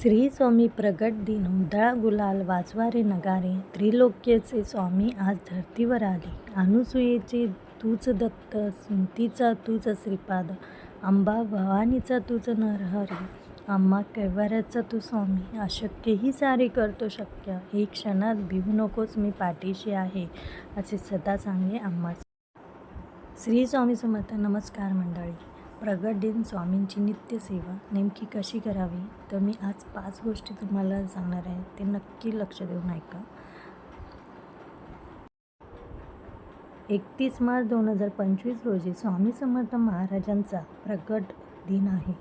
श्री स्वामी प्रगट दिन उधळा गुलाल वाजवारे नगारे. त्रिलोक्यचे स्वामी आज धर्तीवर आले. अनुसुयेचे तूच दत्त स्मृतीचा तूच श्रीपाद अंबा भवानीचा तूच नरहरी आम्हा कैवाऱ्याचा तू स्वामी. अशक्यही सारे करतो शक्य. एक क्षणात भिवू नकोस मी पाठीशी आहे असे सदा सांगे आम्हा. श्री स्वामी समर्थ नमस्कार मंडळी. प्रगट दिन स्वामींची नित्यसेवा नेमकी कशी करावी? तर मी आज पाच गोष्टी तुम्हाला सांगणार आहे. ते नक्की लक्ष देऊन ऐका. एकतीस मार्च दोन हजार पंचवीस रोजी स्वामी समर्थ महाराजांचा प्रगट दिन आहे.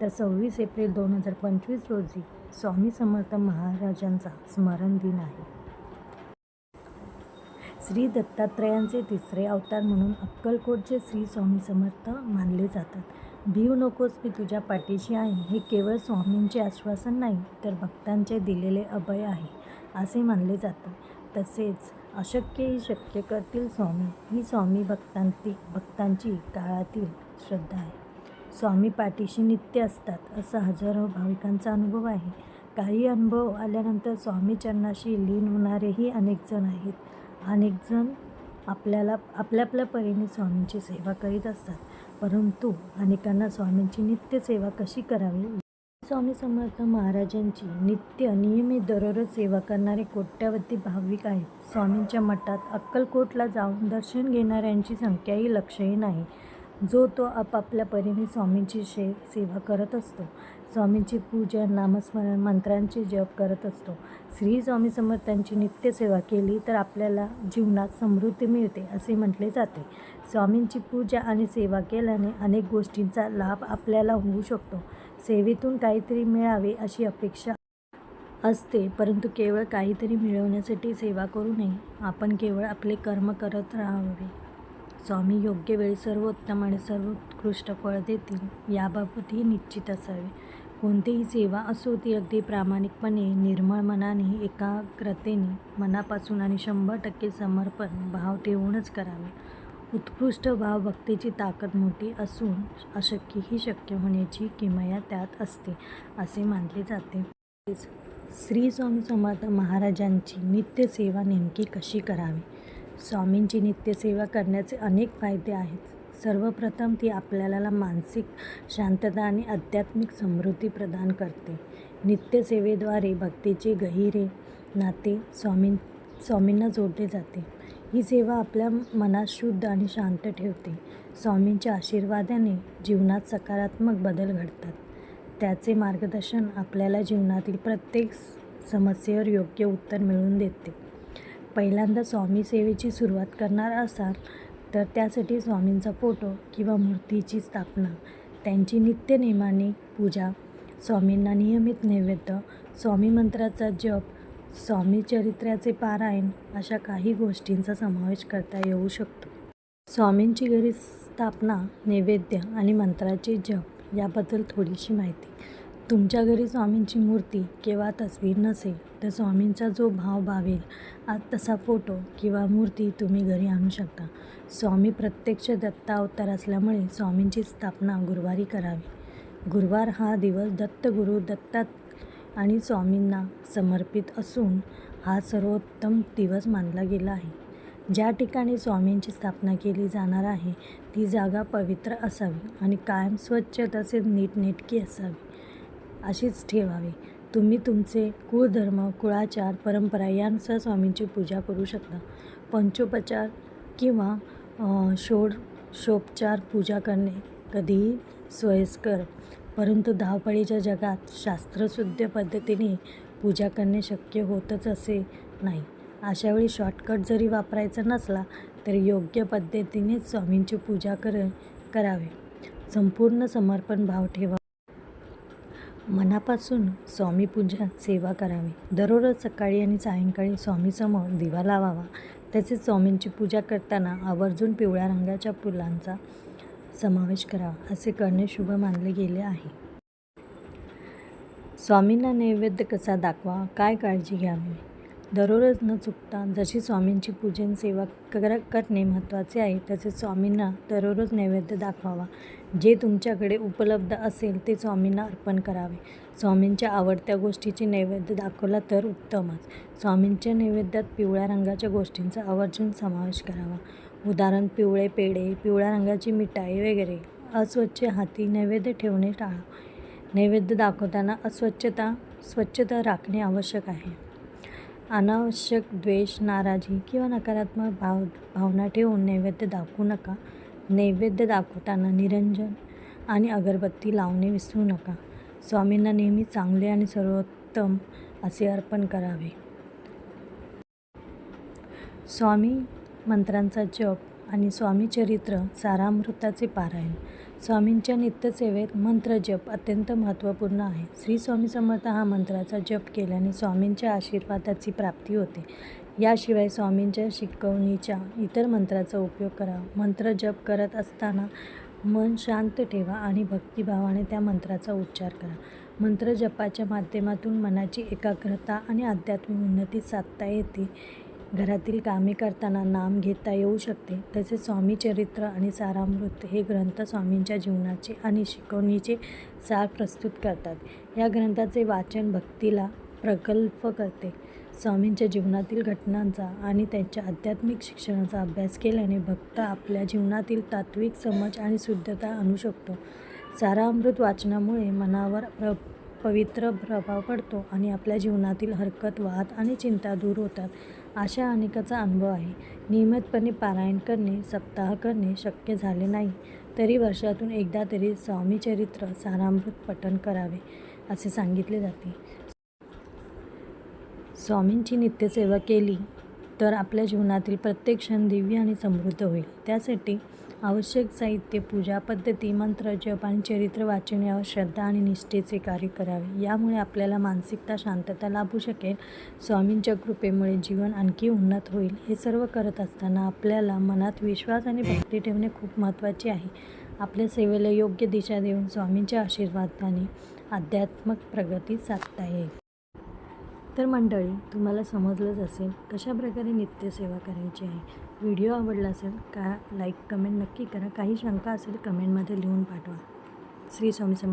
तर सव्वीस एप्रिल दोन हजार पंचवीस रोजी स्वामी समर्थ महाराजांचा स्मरण दिन आहे. श्री दत्तात्रयांचे तिसरे अवतार म्हणून अक्कलकोटचे श्री स्वामी समर्थ मानले जातात. भिऊ नकोस मी तुझ्या पाठीशी आहे. हे केवळ स्वामींचे आश्वासन नाही तर भक्तांचे दिलेले अभय आहे असे मानले जाते. तसेच अशक्यही शक्य करतील स्वामी. ही स्वामी भक्तांती भक्तांची काळातील श्रद्धा आहे. स्वामी पाठीशी नित्य असतात असा हजारो भाविकांचा अनुभव आहे. काही अनुभव आल्यानंतर स्वामी चरणाशी लीन होणारेही अनेक जण आहेत. अनेकजण आपल्याला आपल्या आपल्या परीने स्वामींची सेवा करीत असतात. परंतु अनेकांना स्वामींची नित्य सेवा कशी करावी? स्वामी समर्थ महाराजांची नित्य नियमित दररोज सेवा करणारे कोट्यावधी भाविक आहेत. स्वामींच्या मठात अक्कलकोटला जाऊन दर्शन घेणाऱ्यांची संख्याही लक्षही नाही. जो तो आपापल्या परीने स्वामींची शे सेवा करत असतो. स्वामींची पूजा नामस्मरण मंत्रांचे जप करत असतो. श्री स्वामी समर्थांची नित्यसेवा केली तर आपल्याला जीवनात समृद्धी मिळते असे म्हटले जाते. स्वामींची पूजा आणि सेवा केल्याने अनेक गोष्टींचा लाभ आपल्याला होऊ शकतो. सेवेतून काहीतरी मिळावे अशी अपेक्षा असते परंतु केवळ काहीतरी मिळवण्यासाठी सेवा करू नये. आपण केवळ आपले कर्म करत राहावे. स्वामी योग्य वेळी सर्वोत्तम आणि सर्वोत्कृष्ट फळ देतील याबाबतही निश्चित असावे. कोणतीही सेवा असो ती अगदी प्रामाणिकपणे निर्मळ मनाने एकाग्रतेने मनापासून आणि शंभर टक्के समर्पण भाव ठेवूनच करावे. उत्कृष्ट भाव भक्तीची ताकद मोठी असून अशक्यही शक्य होण्याची किमया त्यात असते असे मानले जाते. श्री स्वामी समर्थ महाराजांची नित्यसेवा नेमकी कशी करावी? स्वामींची नित्यसेवा करण्याचे अनेक फायदे आहेत. सर्वप्रथम ती आपल्याला मानसिक शांतता आणि आध्यात्मिक समृद्धी प्रदान करते. नित्यसेवेद्वारे भक्तीचे गहिरे नाते स्वामी स्वामींना जोडले जाते. ही सेवा आपल्या मनात शुद्ध आणि शांत ठेवते. स्वामींच्या आशीर्वादाने जीवनात सकारात्मक बदल घडतात. त्याचे मार्गदर्शन आपल्याला जीवनातील प्रत्येक समस्येवर योग्य उत्तर मिळवून देते. पहिल्यांदा स्वामी सेवेची सुरुवात करणार असाल तर त्यासाठी स्वामींचा फोटो किंवा मूर्तीची स्थापना त्यांची नित्यनेमाने पूजा स्वामींना नियमित नैवेद्य स्वामी मंत्राचा जप स्वामी चरित्राचे पारायण अशा काही गोष्टींचा समावेश करता येऊ शकतो. स्वामींची घरी स्थापना नैवेद्य आणि मंत्राचे जप याबद्दल थोडीशी माहिती तुमच्या घरी स्वामींची मूर्ती किंवा तस्वीर नसेल तर स्वामींचा जो भाव भावेल आज तसा फोटो किंवा मूर्ती तुम्ही घरी आणू शकता. स्वामी प्रत्यक्ष दत्तावतार असल्यामुळे स्वामींची स्थापना गुरुवारी करावी. गुरुवार हा दिवस दत्तगुरू दत्तात आणि स्वामींना समर्पित असून हा सर्वोत्तम दिवस मानला गेला आहे. ज्या ठिकाणी स्वामींची स्थापना केली जाणार आहे ती जागा पवित्र असावी आणि कायम स्वच्छ तसेच नीटनेटकी असावी. अशीच ठेवावी. तुम्ही तुमचे कुळधर्म कुळाचार परंपरा यांसह स्वामींची पूजा करू शकता. पंचोपचार किंवा षोड शोपचार पूजा करणे कधीही सोयस्कर. परंतु धावपळीच्या जगात शास्त्रशुद्ध पद्धतीने पूजा करणे शक्य होतच असे नाही. अशावेळी शॉर्टकट जरी वापरायचा नसला तरी योग्य पद्धतीनेच स्वामींची पूजा कर करावे. संपूर्ण समर्पण भाव ठेवा. मनापासून स्वामी पूजा सेवा करावी. दररोज सकाळी आणि सायंकाळी स्वामीसमोर दिवा लावावा. तसेच स्वामींची पूजा करताना आवर्जून पिवळ्या रंगाच्या फुलांचा समावेश करावा असे करणे शुभ मानले गेले आहे. स्वामींना नैवेद्य कसा दाखवा काय काळजी घ्यावी? दररोज न चुकता जशी स्वामींची पूजन सेवा कर करणे महत्त्वाचे आहे तसेच स्वामींना दररोज नैवेद्य दाखवावा. जे तुमच्याकडे उपलब्ध असेल ते स्वामींना अर्पण करावे. स्वामींच्या आवडत्या गोष्टीचे नैवेद्य दाखवला तर उत्तमच. स्वामींच्या नैवेद्यात पिवळ्या रंगाच्या गोष्टींचा आवर्जून समावेश करावा. उदाहरण पिवळे पेढे पिवळ्या रंगाची मिठाई वगैरे अस्वच्छ हाती नैवेद्य ठेवणे टाळा. नैवेद्य दाखवताना अस्वच्छता स्वच्छता राखणे आवश्यक आहे. अनावश्यक द्वेष नाराजी किंवा नकारात्मक भाव भावना ठेवून नैवेद्य दाखवू नका. नैवेद्य दाखवताना निरंजन आणि अगरबत्ती लावणे विसरू नका. स्वामींना नेहमी चांगले आणि सर्वोत्तम असे अर्पण करावे. स्वामी मंत्रांचा जप आणि स्वामी चरित्र सारामृताचे पारायण. स्वामींच्या नित्यसेवेत मंत्र जप अत्यंत महत्त्वपूर्ण आहे. श्री स्वामी समर्थ हा मंत्राचा जप केल्याने स्वामींच्या आशीर्वादाची प्राप्ती होते. याशिवाय स्वामींच्या शिकवणीच्या इतर मंत्राचा उपयोग करा. मंत्र जप करत असताना मन शांत ठेवा आणि भक्तिभावाने त्या मंत्राचा उच्चार करा. मंत्र जपाच्या माध्यमातून मनाची एकाग्रता आणि आध्यात्मिक उन्नती साधता येते. घरातील कामे करताना नाम घेता येऊ शकते. तसेच स्वामी चरित्र आणि सारामृत हे ग्रंथ स्वामींच्या जीवनाचे आणि शिकवणीचे सार प्रस्तुत करतात. या ग्रंथाचे वाचन भक्तीला प्रकल्प करते. स्वामींच्या जीवनातील घटनांचा आणि त्यांच्या आध्यात्मिक शिक्षणाचा अभ्यास केल्याने भक्त आपल्या जीवनातील तात्विक समज आणि शुद्धता आणू शकतो. सारामृत वाचनामुळे मनावर प्र पवित्र प्रभाव पडतो आणि आपल्या जीवनातील हरकत वाद आणि चिंता दूर होतात. अशा अनेकाचा अनुभव आहे. नियमितपणे पारायण करणे सप्ताह करणे शक्य झाले नाही तरी वर्षातून एकदा तरी स्वामीचरित्र सारामृत पठण करावे असे सांगितले जाते. स्वामींची नित्यसेवा केली तर आपल्या जीवनातील प्रत्येक क्षण दिव्य आणि समृद्ध होईल. त्यासाठी आवश्यक साहित्य पूजा पद्धती मंत्र जप आणि चरित्र वाचन यावर श्रद्धा आणि निष्ठेचे कार्य करावे. यामुळे आपल्याला मानसिकता शांतता लाभू शकेल. स्वामींच्या कृपेमुळे जीवन आणखी उन्नत होईल. हे सर्व करत असताना आपल्याला मनात विश्वास आणि भक्ती ठेवणे खूप महत्त्वाचे आहे. आपल्या सेवेला योग्य दिशा देऊन स्वामींच्या आशीर्वादाने आध्यात्मिक प्रगती साधता येईल. तर मंडळी तुम्हाला समजलंच असेल कशा प्रकारे नित्यसेवा करायची आहे. व्हिडिओ आवडला असेल का लाईक कमेंट नक्की करा. काही शंका असेल कमेंटमध्ये लिहून पाठवा. श्री स्वामी